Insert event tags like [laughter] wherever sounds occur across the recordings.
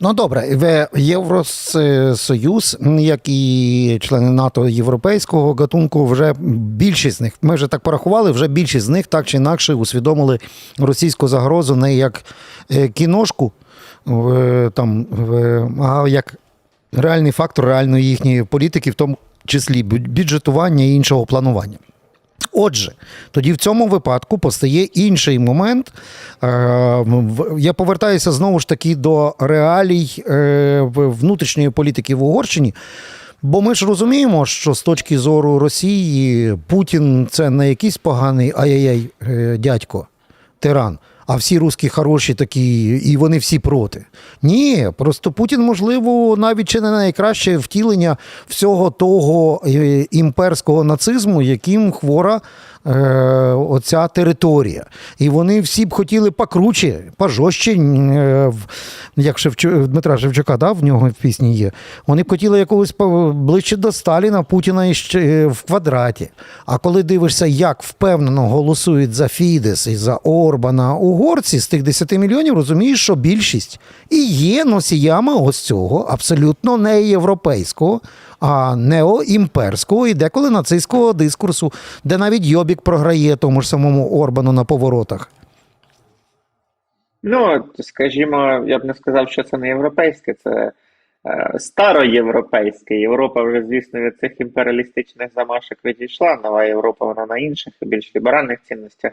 Ну добре, Євросоюз, як і члени НАТО європейського гатунку, вже більшість з них, ми вже так порахували, вже більшість з них так чи інакше усвідомили російську загрозу не як е, кіношку, там, а як реальний фактор реальної їхньої політики, в тому числі бюджетування і іншого планування. Отже, тоді в цьому випадку постає інший момент. Е, Я повертаюся знову ж таки до реалій е, внутрішньої політики в Угорщині. Бо ми ж розуміємо, що з точки зору Росії Путін це не якийсь поганий ай-яй-яй е, дядько, тиран. А всі русські хороші такі, і вони всі проти. Ні, просто Путін, можливо, навіть чи не найкраще втілення всього того е, імперського нацизму, яким хвора е, оця територія. І вони всі б хотіли покруче, пожорстче, е, як Шевчу, Дмитра Шевчука, да, в нього в пісні є. Вони б хотіли якогось ближче до Сталіна, Путіна іще е, в квадраті. А коли дивишся, як впевнено голосують за Фідес і за Орбана угорці з тих 10 мільйонів, розумієш, що більшість і є носіями ось цього абсолютно не європейського, а неоімперського і деколи нацистського дискурсу, де навіть Йобік програє тому ж самому Орбану на поворотах. Ну, скажімо, я б не сказав, що це не європейське, це е, староєвропейське. Європа вже, звісно, від цих імперіалістичних замашок відійшла. Нова Європа, вона на інших, більш ліберальних цінностях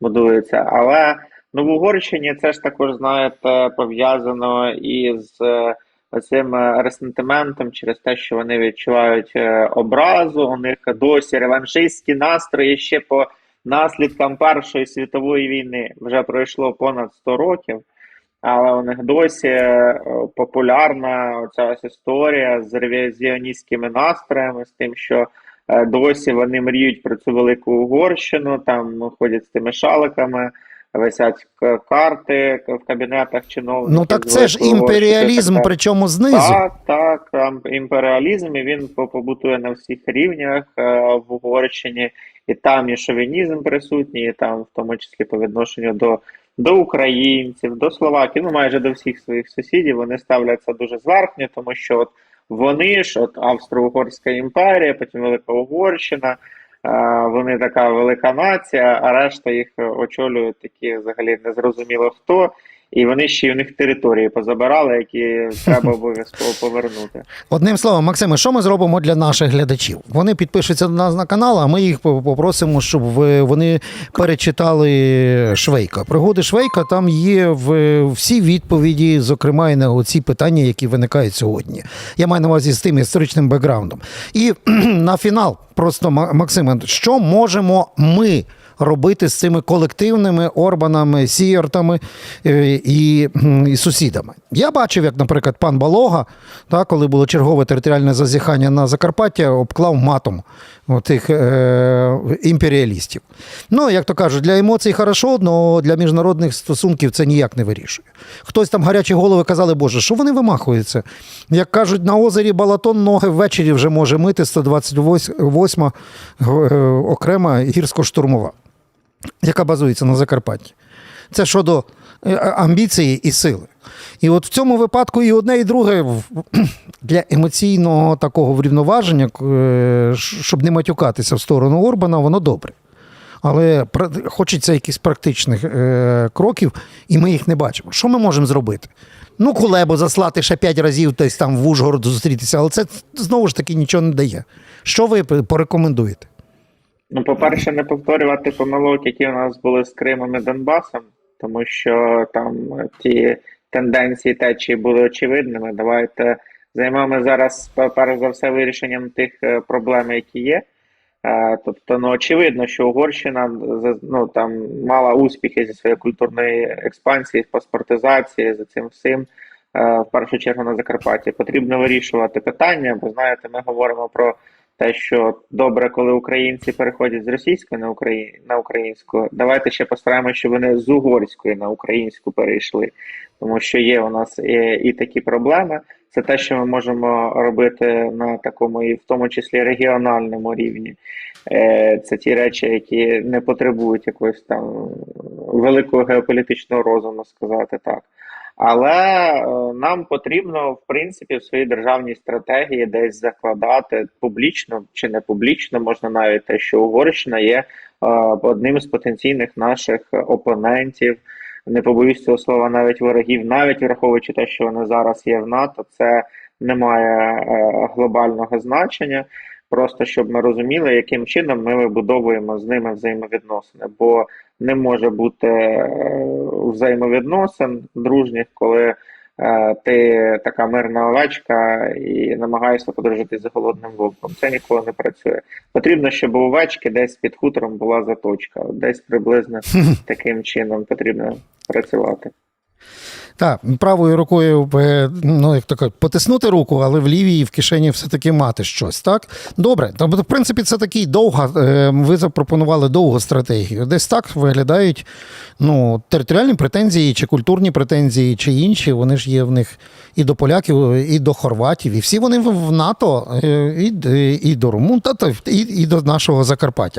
будується. Але ну, в Угорщині це ж також, знаєте, пов'язано із е, оцим е, ресентиментом через те, що вони відчувають е, образу. У них досі реваншистські настрої ще по наслідкам Першої світової війни вже пройшло понад 100 років, але у них досі е, популярна ця ось історія з ревізіоністськими настроями, з тим, що досі вони мріють про цю велику Угорщину, там ходять з тими шаликами. Висять карти в кабінетах чиновників. Ну так це ж імперіалізм, така. причому знизу. Так, так, імперіалізм і він по- побутує на всіх рівнях е, в Угорщині, і там і шовінізм присутній, і там, в тому числі по відношенню до, до українців, до словаків, ну майже до всіх своїх сусідів, вони ставляться дуже зверхньо, тому що от вони ж, от Австро-Угорська імперія, потім Велика Угорщина. Е, Вони така велика нація, а решта їх очолюють такі взагалі незрозуміло хто. І вони ще й у них території позабирали, які треба [laughs] обов'язково повернути. Одним словом, Максиме, що ми зробимо для наших глядачів? Вони підпишуться до нас на канал, а ми їх попросимо, щоб вони перечитали Швейка. Пригоди Швейка там є в всі відповіді, зокрема і на оці питання, які виникають сьогодні. Я маю на увазі з тим історичним бекграундом. І [clears throat] на фінал, просто Ма- Максиме, що можемо ми? Робити з цими колективними Орбанами, Сієртами е, і, і сусідами. Я бачив, як, наприклад, пан Балога, та, коли було чергове територіальне зазіхання на Закарпаття, обклав матом тих е, імперіалістів. Ну, як то кажуть, для емоцій хорошо, але для міжнародних стосунків це ніяк не вирішує. Хтось там гарячі голови казали, Боже, що вони вимахуються? Як кажуть, на озері Балатон ноги ввечері вже може мити 128 е, окрема гірсько-штурмова яка базується на Закарпатті. Це щодо е, амбіції і сили. І от в цьому випадку і одне, і друге [clears throat] для емоційного такого врівноваження, е, щоб не матюкатися в сторону Орбана, воно добре. Але хочеться якихось практичних е, кроків, і ми їх не бачимо. Що ми можемо зробити? Ну, Кулебо заслати ще п'ять разів десь там в Ужгород зустрітися, але це знову ж таки нічого не дає. Що ви порекомендуєте? Ну, по-перше, не повторювати помилок, які у нас були з Кримом і Донбасом, тому що там ті тенденції течії були очевидними. Давайте займемо зараз перш за все вирішенням тих е, проблем, які є. Е, Тобто, ну очевидно, що Угорщина ну, там мала успіхи зі своєї культурної експансії, паспортизації, за цим всім. е, В першу чергу на Закарпатті потрібно вирішувати питання, бо знаєте, ми говоримо про те, що добре, коли українці переходять з російської на Украї... на українську. Давайте ще постараємося, щоб вони з угорської на українську перейшли, тому що є у нас і, і такі проблеми. Це те, що ми можемо робити на такому і в тому числі регіональному рівні. Е, Це ті речі, які не потребують якогось там великого геополітичного розуму, сказати так. Але е, нам потрібно, в принципі, в своїй державній стратегії десь закладати публічно чи не публічно, можна навіть те, що Угорщина є е, одним з потенційних наших опонентів. Не побоюсь цього слова, навіть ворогів, навіть враховуючи те, що вони зараз є в НАТО, це не має е, глобального значення. Просто щоб ми розуміли, яким чином ми вибудовуємо з ними взаємовідносини, бо не може бути е, взаємовідносин дружніх, коли е, ти така мирна овечка і намагаєшся подружитись за голодним вовком. Це ніколи не працює. Потрібно, щоб у овечки десь під хутором була заточка. Десь приблизно [laughs] таким чином потрібно працювати. Так, правою рукою, е, ну як кажуть, потиснути руку, але в лівій в кишені все-таки мати щось. Так, добре. Тобто, в принципі, це такий довга. е, Ви запропонували довгу стратегію. Десь так виглядають ну, територіальні претензії, чи культурні претензії, чи інші. Вони ж є в них і до поляків, і до хорватів, і всі вони в НАТО, е, і, і до Румун, та, і, і до нашого Закарпаття.